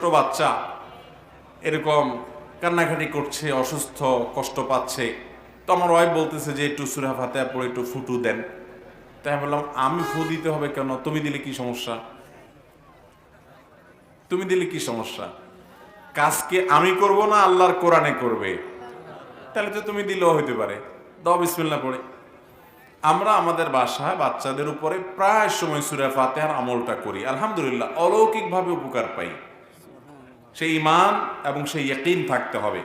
ছোট বাচ্চা এরকম কান্নাকাটি করছে, অসুস্থ, কষ্ট পাচ্ছে। তো আমার ওয়াইফ বলতেছে যে, একটু সুরা ফাতে পড়ে একটু ফুটু দেন। তাই বললাম, আমি ফু দিতে হবে কেন? তুমি দিলে কি সমস্যা? তুমি দিলে কি সমস্যা? কাজকে আমি করব না আল্লাহর কোরআনে করবে? তাহলে তো তুমি দিলেও হইতে পারে। দাও বিসমিল্লা পড়ে। আমরা আমাদের বাসায় বাচ্চাদের উপরে প্রায় সময় সুরা ফাতেহার আমলটা করি। আলহামদুলিল্লাহ, অলৌকিকভাবে উপকার পাই। সেই ইমান এবং সেই ইয়কিন থাকতে হবে।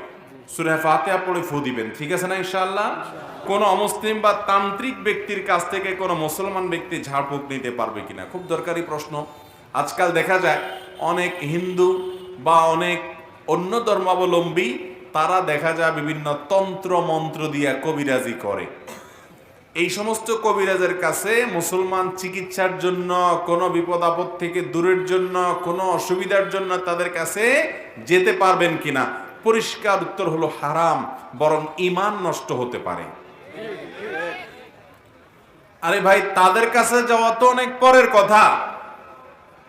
সুরা ফাতেহা পড়ে ফু দিবেন, ঠিক আছে না ইনশাআল্লাহ? কোন অমুসলিম বা তান্ত্রিক ব্যক্তির কাছ থেকে কোন মুসলমান ব্যক্তি ঝাড়ফুঁক নিতে পারবে কিনা? খুব দরকারি প্রশ্ন। আজকাল দেখা যায় অনেক হিন্দু বা অনেক অন্য ধর্মাবলম্বী, তারা দেখা যায় বিভিন্ন তন্ত্র মন্ত্র দিয়া কবিরাজি করে। এই সমস্ত কবিরাজের কাছে মুসলমান চিকিৎসার জন্য, কোনো বিপদ আপদ থেকে দূরের জন্য, কোনো অসুবিধার জন্য তাদের কাছে যেতে পারবেন কিনা? পরিষ্কার উত্তর হলো হারাম, বরং ইমান নষ্ট হতে পারে। আরে ভাই, তাদের কাছে যাওয়া তো অনেক পরের কথা।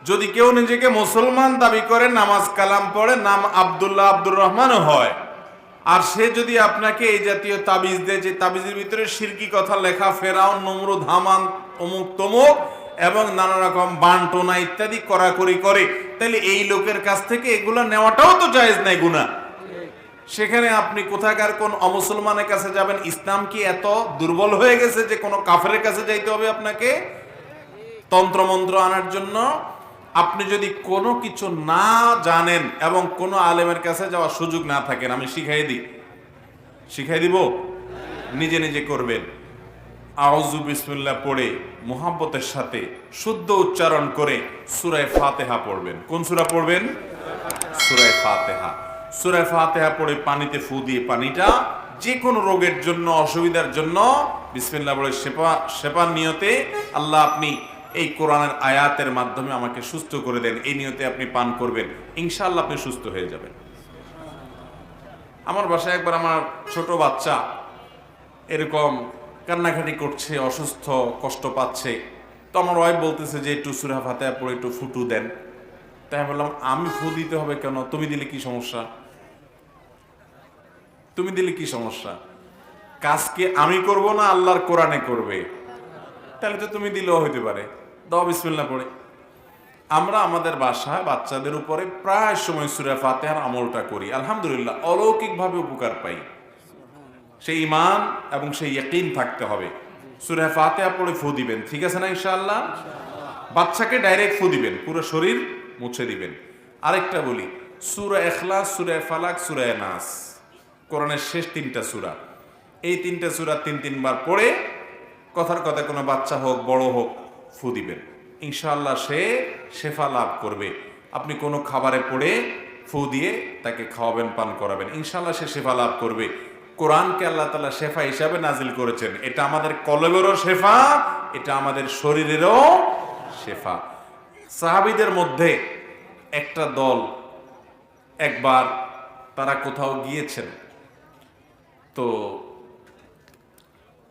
যদি কেউ নিজেকে মুসলমান দাবি করে, নামাজ কালাম পড়ে, নাম আব্দুল্লাহ আব্দুর রহমানও হয়। আর সে যদি আপনাকে এই জাতীয় তাবিজ দেয়, যে তাবিজের ভিতরে শিরকি কথা লেখা, ফেরাউন, নমরুদ, হামান, অমুক তমুক, এবং নানা রকম বান্টনা ইত্যাদি করাকরি করে, তাহলে এই লোকের কাছ থেকে এগুলো নেওয়াটাও তো জায়েজ নাই গুণা সেখানে আপনি কোথাকার কোন অমুসলমানের কাছে যাবেন? ইসলাম কি এত দুর্বল হয়ে গেছে যে কোনো কাফের কাছে যাইতে হবে আপনাকে? তন্ত্রমন্ত্র আনার জন্য আপনি যদি কোনো কিছু না জানেন এবং কোনো আলেমের কাছে যাওয়ার সুযোগ না থাকেন, আমি শিখাই দিই। শিখাই দিব? নিজে নিজে করবেন। আউজু বিসমিল্লাহ পড়ে, মোহাব্বতের সাথে শুদ্ধ উচ্চারণ করে সুরায় ফাতেহা পড়বেন। কোন সুরা পড়বেন? সুরায় ফাতেহা। সুরায় ফাতেহা পড়ে পানিতে ফু দিয়ে পানিটা যে কোনো রোগের জন্য, অসুবিধার জন্য বিসমিল্লাহ বলে সেপা শেপার নিয়তে আল্লাহ আপনি এই কোরআনের আয়াতের মাধ্যমে আমাকে সুস্থ করে দেন, এই নিয়তে আপনি পান করবেন ইনশাল্লাহ আপনি সুস্থ হয়ে যাবেন। আমার বাসায় একবার আমার ছোট বাচ্চা এরকম কান্নাকাটি করছে, অসুস্থ, কষ্ট পাচ্ছে। তো আমার ওয়াইফ বলতেছে যে, একটু সুরা ফাতে পড়ে একটু ফুটু দেন। তাই বললাম, আমি ফু দিতে হবে কেন? তুমি দিলে কি সমস্যা? তুমি দিলে কি সমস্যা? কাজকে আমি করব না, আল্লাহর কোরআনে করবে। তাহলে তো তুমি দিলেও হইতে পারে। দাও বিসমিল্লা পড়ে। আমরা আমাদের বাসায় বাচ্চাদের উপরে প্রায় সময় সুরা ফাতেহার আমলটা করি। আলহামদুলিল্লাহ, অলৌকিকভাবে উপকার পাই। সেই ইমান এবং সেই ইয়কিন থাকতে হবে। সুরা ফাতেহা পড়ে ফু দিবেন, ঠিক আছে না ইনশাআল্লাহ? বাচ্চাকে ডাইরেক্ট ফু দিবেন, পুরো শরীর মুছে দিবেন। আরেকটা বলি, সুরা এখলাস সুরা ফালাক, সুরা নাস। কোরআনের শেষ তিনটা সুরা। এই তিনটা সুরা তিন তিনবার পড়ে, কথার কথা কোনো বাচ্চা হোক, বড় হোক ফু দিবেন। ইনশাআল্লাহ সে শেফা লাভ করবে। আপনি কোনো খাবারে পড়ে ফু দিয়ে তাকে খাওয়াবেন, পান করাবেন। ইনশাআল্লাহ সে শেফা লাভ করবে। কোরআনকে আল্লাহ তালা শেফা হিসাবে নাজিল করেছেন। এটা আমাদের কলবেরও শেফা, এটা আমাদের শরীরেরও শেফা। সাহাবিদের মধ্যে একটা দল একবার তারা কোথাও গিয়েছেন। তো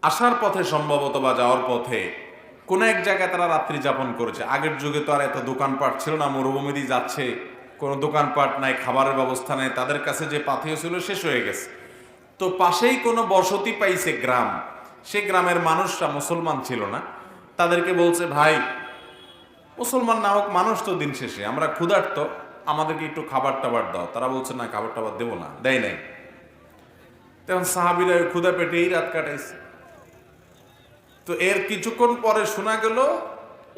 আসার পথে, সম্ভবত বা যাওয়ার পথে কোন এক জায়গায় তারা রাত্রি যাপন করেছে। আগের যুগে তো আর এত দোকানপাট ছিল না মরুভূমি দিয়ে যাচ্ছে। কোনো দোকানপাট নাই, খাবারের ব্যবস্থা নাই। তাদের কাছে যে পাথেয় ছিল, শেষ হয়ে গেছে। তো পাশেই কোনো বসতি পাইছে গ্রাম। সে গ্রামের মানুষরা মুসলমান ছিল না। তাদেরকে বলছে, ভাই, মুসলমান না হোক, মানুষ তো দিন শেষে। আমরা ক্ষুধার্ত, আমাদেরকে একটু খাবার টাবার দাও। তারা বলছে, না খাবার টাবার দেবো না, দেয় নাই। তখন সাহাবিরা ক্ষুধা পেটেই রাত কাটাইছে। তো এর কিছুক্ষণ পরে শোনা গেল,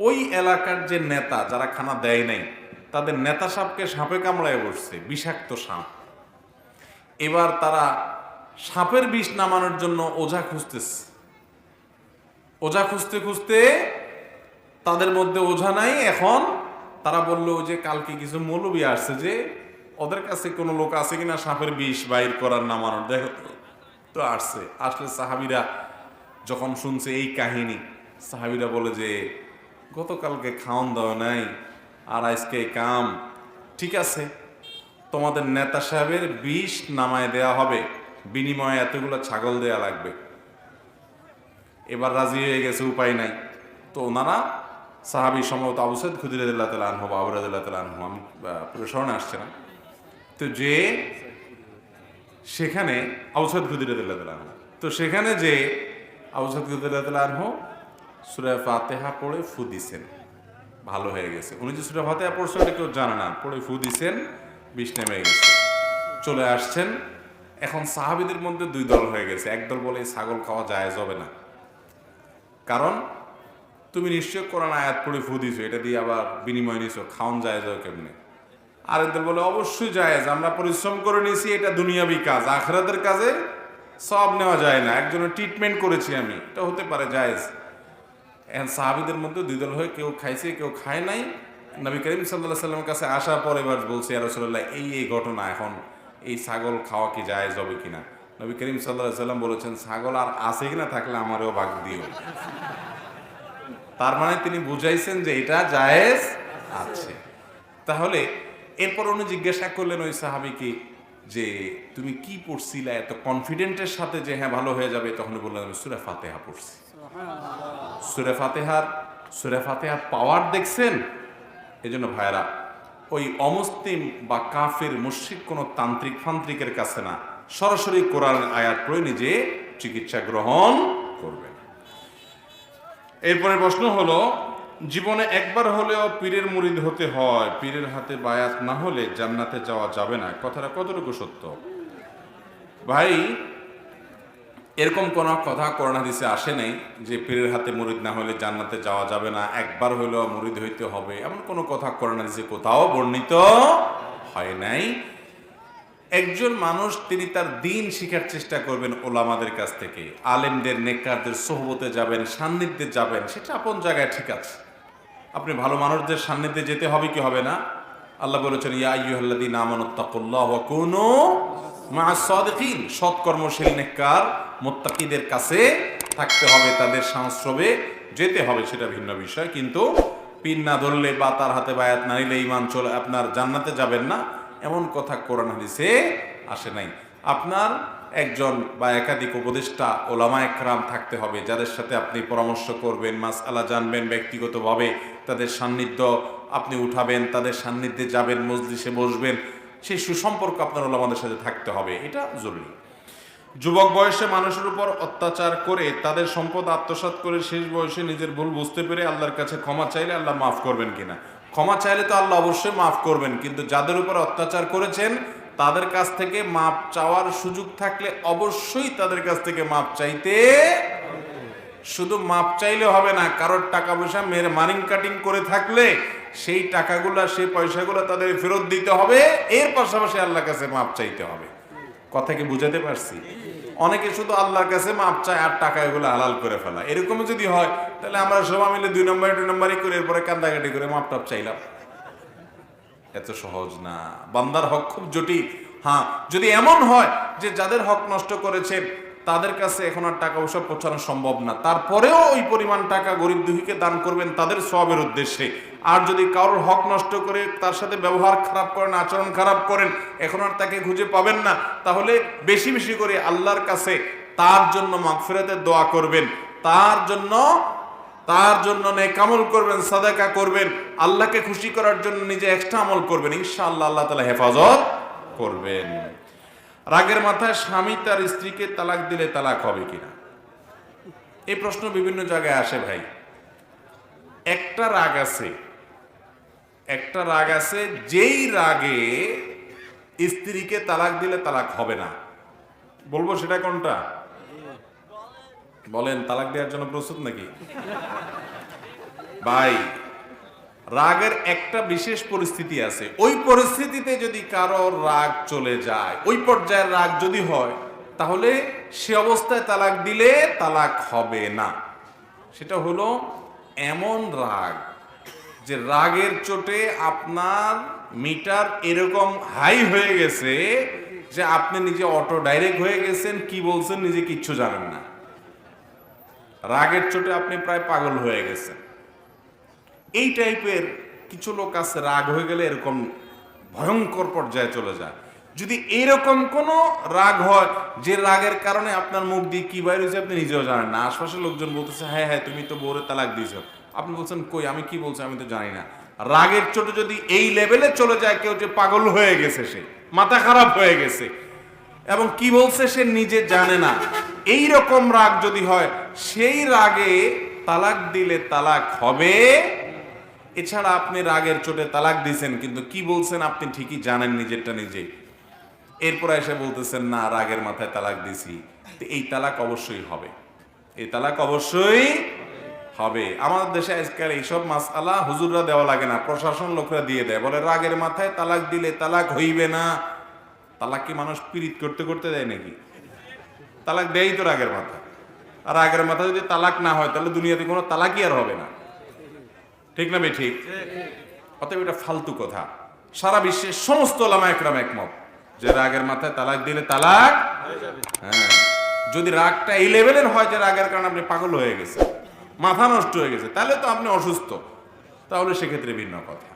ওই এলাকার যে নেতা, যারা খানা দেয় নাই, তাদের নেতা সাপকে সাপে কামড়ায় বসছে, বিষাক্ত সাপ। এবার তারা সাপের বিষ নামানোর জন্য ওঝা খুঁজতেছে। ওঝা খুঁজতে খুঁজতে তাদের মধ্যে ওঝা নাই, এখন তারা বলল যে কালকে কিছু মৌলবী আসছে যে, ওদের কাছে কোনো লোক আছে কিনা সাপের বিষ বাইর করার নামানোর? দেখো তো। আসছে। আসলে সাহাবিরা যখন শুনছে এই কাহিনী, সাহাবিরা বলে যে, গতকালকে খাওয়ান দাওয়া নাই, আর আজকে কাম। ঠিক আছে, তোমাদের নেতা সাহেবের বিষ নামায় দেয়া হবে, বিনিময়ে এতগুলো ছাগল দেয়া লাগবে। এবার রাজি হয়ে গেছে, উপায় নাই। তো ওনারা সাহাবি সম্ভবত আবুসাদ খুদিরাদিল্লাহ তালা আনহু বা আবরাদিল্লাহ তালা আনহু, আমি স্মরণে আসছে না। তো যে সেখানে আবুসাদ খুদিরাদিল্লাহ তালা আনহু, তো সেখানে যে ফাতেহা পড়ে ফু দিছেন। ভালো হয়ে গেছে। উনি যে ফাতেহা পড়ছে ওটা কেউ জানে না। পড়ে ফু দিছেন, বিষ নেমে গেছে। চলে আসছেন। এখন সাহাবিদের মধ্যে দুই দল হয়ে গেছে। একদল বলে ছাগল খাওয়া যায় যাবে না। কারণ তুমি নিশ্চয় কোরআন আয়াত পড়ে ফু দিছো। এটা দিয়ে আবার বিনিময় নিছো। খাওয়ান যায় যাও কেমনে? আরেকদল বলে, অবশ্যই জায়েজ। আমরা পরিশ্রম করে নিয়েছি। এটা দুনিয়াবি কাজ। আখরাতের কাজে সব নেওয়া যায় না। একজনের ট্রিটমেন্ট করেছি আমি। এটা হতে পারে জায়েজ। এখন সাহাবিদের মধ্যে দুই দল হয়ে কেউ খাইছে, কেউ খায় নাই। নবী করিম সাল্লাহ সাল্লামের কাছে আসার পর এবার বলছে রসল্লাহ এই এই ঘটনা এখন, এই ছাগল খাওয়া কি জায়েজ হবে কিনা? নবী করিম সাল্লাহ সাল্লাম বলেছেন, ছাগল আর আছে কিনা থাকলে আমারও ভাগ দিও। তার মানে তিনি বুঝাইছেন যে এটা জায়েজ আছে। তাহলে এরপর উনি জিজ্ঞাসা করলেন ওই সাহাবিকে যে তুমি কি পড়ছিলা, এত কনফিডেন্টের সাথে যে হ্যাঁ ভালো হয়ে যাবে তখন বললাম, আমি সুরা ফাতেহা পড়ছি। সুরে ফাতেহার সুরে ফাতেহার পাওয়ার দেখছেন? এই জন্য ভাইরা ওই অমুসলিম বা কাফের, মুশ্রিক কোনো তান্ত্রিক ফান্ত্রিকের কাছে না, সরাসরি কোরআন আয়াত পড়ে নিজে চিকিৎসা গ্রহণ করবেন। এরপরে প্রশ্ন হলো জীবনে একবার হলেও পীরের মুরিদ হতে হয়। পীরের হাতে বায়াত না হলে জান্নাতে যাওয়া যাবে না। কথাটা কতটুকু সত্য? ভাই, এরকম কোনো কথা করোনা দিছে আসে নাই যে পীরের হাতে মুরিদ না হলে জান্নাতে যাওয়া যাবে না, একবার হলেও মুরিদ হইতে হবে? এমন কোনো কথা করোনা দিছে কোথাও বর্ণিত হয় নাই। একজন মানুষ, তিনি তার দিন শিখার চেষ্টা করবেন ওলামাদের কাছ থেকে। আলেমদের নেকারদের সোহবতে যাবেন, সান্নিধ্যে যাবেন, সেটা আপন জায়গায় ঠিক আছে। আপনি ভালো মানুষদের সান্নিধ্যে যেতে হবে কি হবে না? আল্লাহ বলেছেন, ইয়া আইয়ুহাল্লাযীন আমানুত্তাকুল্লাহ কুনু সাদিকিন। সৎকর্মশীল নেককার মুত্তাকিদের কাছে থাকতে হবে, তাদের সংস্রবে যেতে হবে, সেটা ভিন্ন বিষয়। কিন্তু পিন না ধরলে বা তার হাতে বায়াত না নিলে ইমান চলে, আপনার জান্নাতে যাবেন না। এমন কথা কোরআন হাদিসে আসে নাই। আপনার একজন বা একাধিক উপদেষ্টা ওলামা একরাম থাকতে হবে, যাদের সাথে আপনি পরামর্শ করবেন মাস আলা জানবেন ব্যক্তিগতভাবে, তাদের সান্নিধ্য আপনি উঠাবেন, তাদের সান্নিধ্যে যাবেন, মজলিসে বসবেন, সেই সুসম্পর্ক আপনার ওলামাদের সাথে থাকতে হবে, এটা জরুরি। যুবক বয়সে মানুষের উপর অত্যাচার করে, তাদের সম্পদ আত্মসাৎ করে শেষ বয়সে নিজের ভুল বুঝতে পেরে আল্লাহর কাছে ক্ষমা চাইলে আল্লাহ মাফ করবেন কিনা? ক্ষমা চাইলে তো আল্লাহ অবশ্যই মাফ করবেন, কিন্তু যাদের উপর অত্যাচার করেছেন তাদের কাছ থেকে মাপ চাওয়ার সুযোগ থাকলে অবশ্যই তাদের কাছ থেকে মাপ চাইতে শুধু মাপ চাইলে হবে না, কারোর টাকা পয়সা মেয়ের মারিং কাটিং করে থাকলে সেই টাকাগুলো, সেই পয়সাগুলো তাদের ফেরত দিতে হবে। এর পাশাপাশি আল্লাহর কাছে মাপ চাইতে হবে। কথা কি বুঝাতে পারছি? অনেকে শুধু আল্লাহর কাছে মাপ চায় আর টাকা এগুলো হালাল করে ফেলা এরকম যদি হয়, তাহলে আমরা সবাই মিলে দুই নম্বরে, দুই নম্বরই করে, এরপরে কান্দাকাটি করে মাপ টাপ চাইলাম। এত সহজ না। বান্দার হক খুব জটিল। হ্যাঁ যদি এমন হয় যে যাদের হক নষ্ট করেছেন তাদের কাছে এখন আর টাকা পয়সা পৌঁছানো সম্ভব না। তারপরেও ওই পরিমাণ টাকা গরিব দুঃখীকে দান করবেন, তাদের সবের উদ্দেশ্যে। আর যদি কারোর হক নষ্ট করে তার সাথে ব্যবহার খারাপ করেন, আচরণ খারাপ করেন, এখন আর তাকে খুঁজে পাবেন না, তাহলে বেশি বেশি করে আল্লাহর কাছে তার জন্য মাগফিরাতের দোয়া করবেন। তার জন্য তার জন্য নেক আমল করবেন, সাদাকা করবেন, আল্লাহকে খুশি করার জন্য নিজে এক্সট্রা আমল করবেন, ইনশাআল্লাহ আল্লাহ তালা হেফাজত করবেন। রাগের মাথায় স্বামী তার স্ত্রীকে তালাক দিলে তালাক হবে কিনা? এই প্রশ্ন বিভিন্ন জায়গায় আসে ভাই। একটা রাগ আছে, একটা রাগ আছে, যেই রাগে স্ত্রীকে তালাক দিলে তালাক হবে না। বলব সেটা কোনটা? বলেন, তালাক দেওয়ার জন্য প্রস্তুত নাকি? ভাই, রাগের একটা বিশেষ পরিস্থিতি আছে। ওই পরিস্থিতিতে যদি কারও রাগ চলে যায়, ওই পর্যায়ের রাগ যদি হয়, তাহলে সে অবস্থায় তালাক দিলে তালাক হবে না। সেটা হলো এমন রাগ যে রাগের চোটে আপনার মিটার এরকম হাই হয়ে গেছে যে আপনি নিজে অটো ডাইরেক্ট হয়ে গেছেন, কি বলছেন নিজে কিচ্ছু জানেন না। রাগের চোটে আপনি প্রায় পাগল হয়ে গেছেন। এই টাইপের কিছু লোক আছে, রাগ হয়ে গেলে এরকম ভয়ঙ্কর পর্যায়ে চলে যায়। যদি এরকম কোনো রাগ হয়, যে রাগের কারণে আপনার মুখ দিয়ে কি বাইরে হয়েছে আপনি নিজেও জানেন না। আশপাশের লোকজন বলতেছে হ্যাঁ হ্যাঁ তুমি তো বউরে তালাক দিয়েছ। আপনি বলছেন, কই, আমি কি বলছি আমি তো জানি না। রাগের চোটে যদি এই লেভেলে চলে যায়, কেউ যে পাগল হয়ে গেছে সে, মাথা খারাপ হয়ে গেছে এবং কি বলছে সে নিজে জানে না। এই রকম রাগ যদি হয়, সেই রাগে তালাক দিলে তালাক হবে। এছাড়া আপনি রাগের চোটে তালাক দিয়েছেন কিন্তু কি বলছেন আপনি ঠিকই জানেন নিজেরটা নিজে। এরপর এসে বলতেছেন, না, রাগের মাথায় তালাক দিছি। এই তালাক অবশ্যই হবে। এই তালাক অবশ্যই হবে। আমাদের দেশে আজকাল এইসব মাসালা হুজুররা দেওয়া লাগে না, প্রশাসন লোকরা দিয়ে দেয়। বলে, রাগের মাথায় তালাক দিলে তালাক হইবে না। তালাক কি মানুষ পীড়িত করতে করতে দেয় নাকি? তালাক দেয়ই তো রাগের মাথা। আর রাগের মাথা যদি তালাক না হয়, তাহলে দুনিয়াতে কোনো তালাকই আর হবে না। ঠিক না ঠিক? অতএব এটা ফালতু কথা। সারা বিশ্বের সমস্ত ওলামা একরাম একমত যে রাগের মাথায় তালাক দিলে তালাক হ্যাঁ যদি রাগটা এই লেভেলের হয় যে রাগের কারণে আপনি পাগল হয়ে গেছে মাথা নষ্ট হয়ে গেছে, তাহলে তো আপনি অসুস্থ। তাহলে সেক্ষেত্রে ভিন্ন কথা।